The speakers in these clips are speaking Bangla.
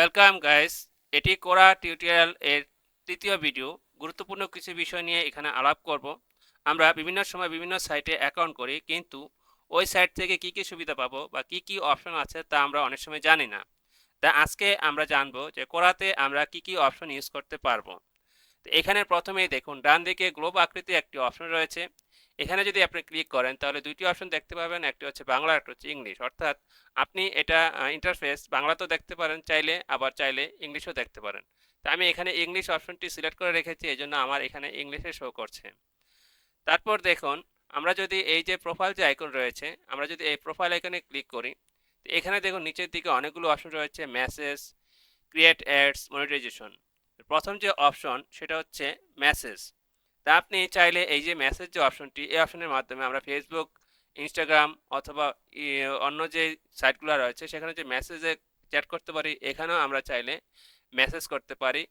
ওয়েলকাম গাইস এটি কোরা টিউটোরিয়াল এর তৃতীয় ভিডিও গুরুত্বপূর্ণ কিছু বিষয় নিয়ে এখানে আলাপ করব। আমরা বিভিন্ন সময় বিভিন্ন সাইটে অ্যাকাউন্ট করি, কিন্তু ওই সাইট থেকে কি কি সুবিধা পাবো বা কি কি অপশন আছে তা আমরা অনেক সময় জানি না। তা আজকে আমরা জানব যে কোরাতে আমরা কি কি অপশন ইউজ করতে পারব। এখানে প্রথমেই দেখুন ডান দিকে গ্লোব আকৃতি একটি অপশন রয়েছে। এখানে যদি আপনি ক্লিক করেন, তাহলে দুইটি অপশন দেখতে পাবেন। একটি হচ্ছে বাংলা, একটা হচ্ছে ইংলিশ অর্থাৎ আপনি এটা ইন্টারফেস বাংলাতেও দেখতে পারেন, চাইলে আবার চাইলে ইংলিশও দেখতে পারেন। তো আমি এখানে ইংলিশ অপশনটি সিলেক্ট করে রেখেছি এই জন্য আমার এখানে ইংলিশে শো করছে। তারপর দেখুন, আমরা যদি এই যে প্রোফাইল যে আইকন রয়েছে, আমরা যদি এই প্রোফাইল আইকনে ক্লিক করি, তো এখানে দেখুন, নিচের দিকে অনেকগুলো অপশন রয়েছে মেসেজ ক্রিয়েট অ্যাডস মনিটাইজেশন প্রথম যে অপশন সেটা হচ্ছে মেসেজ তা আপনি চাইলে এই যে মেসেজ যে অপশনটি এই অপশনের মাধ্যমে আমরা ফেসবুক ইনস্টাগ্রাম অথবা অন্য যে সাইটগুলো রয়েছে, সেখানে যে মেসেজে চ্যাট করতে পারি, এখানেও আমরা চাইলে মেসেজ করতে পারি।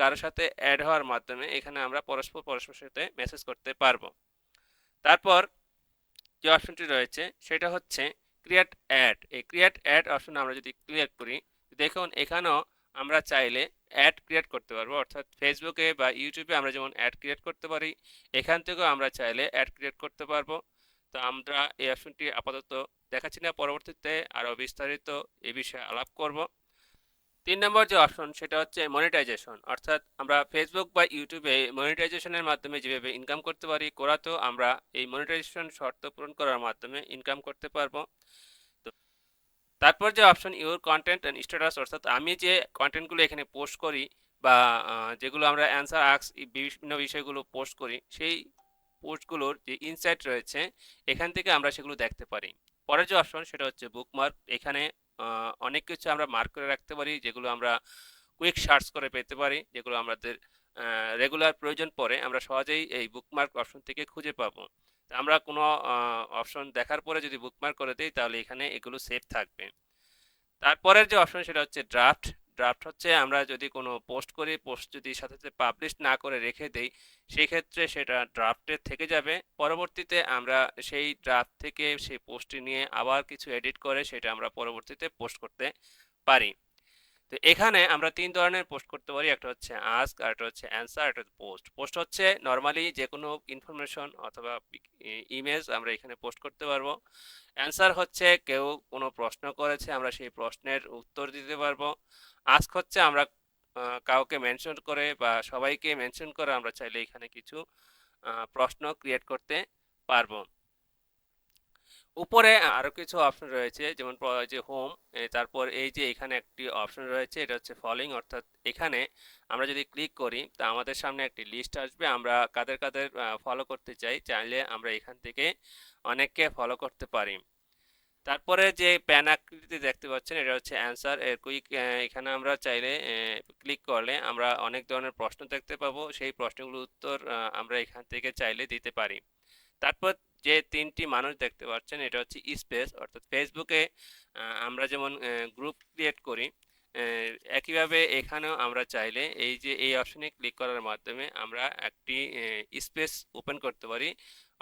কারোর সাথে অ্যাড হওয়ার মাধ্যমে এখানে আমরা পরস্পর, পরস্পরের সাথে মেসেজ করতে পারব। তারপর যে অপশনটি রয়েছে, সেটা হচ্ছে ক্রিয়েট অ্যাড এই ক্রিয়েট অ্যাড অপশন আমরা যদি ক্লিয়ার করি, দেখুন এখানেও আমরা চাইলে অ্যাড ক্রিয়েট করতে পারব, অর্থাৎ ফেসবুকে বা ইউটিউবে আমরা যেমন অ্যাড ক্রিয়েট করতে পারি, এখান থেকেও আমরা চাইলে অ্যাড ক্রিয়েট করতে পারব। তো আমরা এই অপশনটি আপাতত দেখাচ্ছি না, পরবর্তীতে আরও বিস্তারিত এই বিষয়ে আলাপ করব। তিন নম্বর যে অপশন সেটা হচ্ছে মনিটাইজেশন অর্থাৎ আমরা ফেসবুক বা ইউটিউবে মনিটাইজেশনের মাধ্যমে যেভাবে ইনকাম করতে পারি, করাতেও আমরা এই মনিটাইজেশন শর্ত পূরণ করার মাধ্যমে ইনকাম করতে পারব। তারপর যে option your content and status অর্থাৎ আমি যে কন্টেন্টগুলো এখানে পোস্ট করি বা যেগুলো আমরা অ্যান্সার আক্স বিভিন্ন বিষয়গুলো পোস্ট করি, সেই পোস্টগুলোর যে ইনসাইট রয়েছে, এখান থেকে আমরা সেগুলো দেখতে পারি। পরের যে অপশন সেটা হচ্ছে বুকমার্ক এখানে অনেক কিছু আমরা মার্ক করে রাখতে পারি, যেগুলো আমরা কুইক সার্চ করে পেতে পারি, যেগুলো আমাদের রেগুলার প্রয়োজন পড়ে, আমরা সহজেই এই বুকমার্ক অপশন থেকে খুঁজে পাবো। আমরা কোনো অপশন দেখার পরে যদি বুকমার্ক করে দিই, তাহলে এখানে এগুলো সেভ থাকবে। তারপরের যে অপশন সেটা হচ্ছে ড্রাফট ড্রাফট হচ্ছে আমরা যদি কোনো পোস্ট করি পোস্ট যদি সাথে সাথে পাবলিশ না করে রেখে দেই সেই ক্ষেত্রে সেটা ড্রাফটে থেকে যাবে। পরবর্তীতে আমরা সেই ড্রাফট থেকে সেই পোস্টটি নিয়ে আবার কিছু এডিট করে সেটা আমরা পরবর্তীতে পোস্ট করতে পারি। তো এখানে আমরা তিন ধরনের পোস্ট করতে পারি। একটা হচ্ছে আস্ক আর একটা হচ্ছে অ্যান্সার একটা হচ্ছে পোস্ট পোস্ট হচ্ছে নর্মালি যে কোনো ইনফরমেশন অথবা ইমেজ আমরা এখানে পোস্ট করতে পারব। অ্যান্সার হচ্ছে, কেউ কোনো প্রশ্ন করেছে, আমরা সেই প্রশ্নের উত্তর দিতে পারব। আস্ক হচ্ছে, আমরা কাউকে মেনশন করে বা সবাইকে মেনশন করে আমরা চাইলে এখানে কিছু প্রশ্ন ক্রিয়েট করতে পারব। উপরে আরও কিছু অপশন রয়েছে, যেমন যে হোম তারপর এই যে এখানে একটি অপশন রয়েছে, এটা হচ্ছে ফলোইং অর্থাৎ এখানে আমরা যদি ক্লিক করি, তা আমাদের সামনে একটি লিস্ট আসবে, আমরা কাদের কাদের ফলো করতে চাই, চাইলে আমরা এখান থেকে অনেককে ফলো করতে পারি। তারপরে যে প্যান আকৃতি দেখতে পাচ্ছেন, এটা হচ্ছে অ্যান্সার এর কুইক এখানে আমরা চাইলে ক্লিক করলে আমরা অনেক ধরনের প্রশ্ন দেখতে পাবো, সেই প্রশ্নগুলোর উত্তর আমরা এখান থেকে চাইলে দিতে পারি। তারপর যে তিনটি মানুষ দেখতে পাচ্ছেন, এটা হচ্ছে স্পেস অর্থাৎ ফেসবুকে আমরা যেমন গ্রুপ ক্রিয়েট করি একইভাবে এখানেও আমরা চাইলে এই যে এই অপশনে ক্লিক করার মাধ্যমে আমরা একটি স্পেস ওপেন করতে পারি।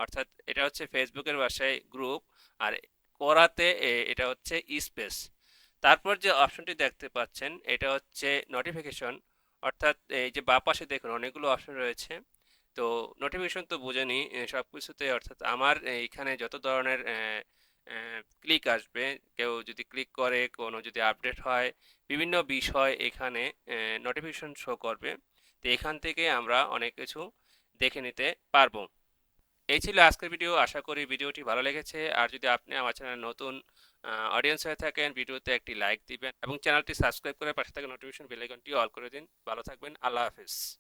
অর্থাৎ এটা হচ্ছে ফেসবুকের ভাষায় গ্রুপ আর করাতে এটা হচ্ছে স্পেস তারপর যে অপশনটি দেখতে পাচ্ছেন, এটা হচ্ছে নোটিফিকেশন অর্থাৎ এই যে বা পাশে দেখুন, অনেকগুলো অপশন রয়েছে। তো নোটিফিকেশন তো বোঝেনি সব কিছুতে অর্থাৎ আমার এইখানে যত ধরনের ক্লিক আসবে, কেউ যদি ক্লিক করে, কোনো যদি আপডেট হয়, বিভিন্ন বিষয় এখানে নোটিফিকেশন শো করবে, তো এখান থেকে আমরা অনেক কিছু দেখে নিতে পারব। এই ছিল আজকের ভিডিও আশা করি ভিডিওটি ভালো লেগেছে। আর যদি আপনি আমার চ্যানেল নতুন অডিয়েন্স হয়ে থাকেন ভিডিওতে একটি লাইক দিবেন এবং চ্যানেলটি সাবস্ক্রাইব করে পাশে থাকা নোটিফিকেশন বেলাইকনটি অল করে দিন। ভালো থাকবেন, আল্লাহ হাফিজ।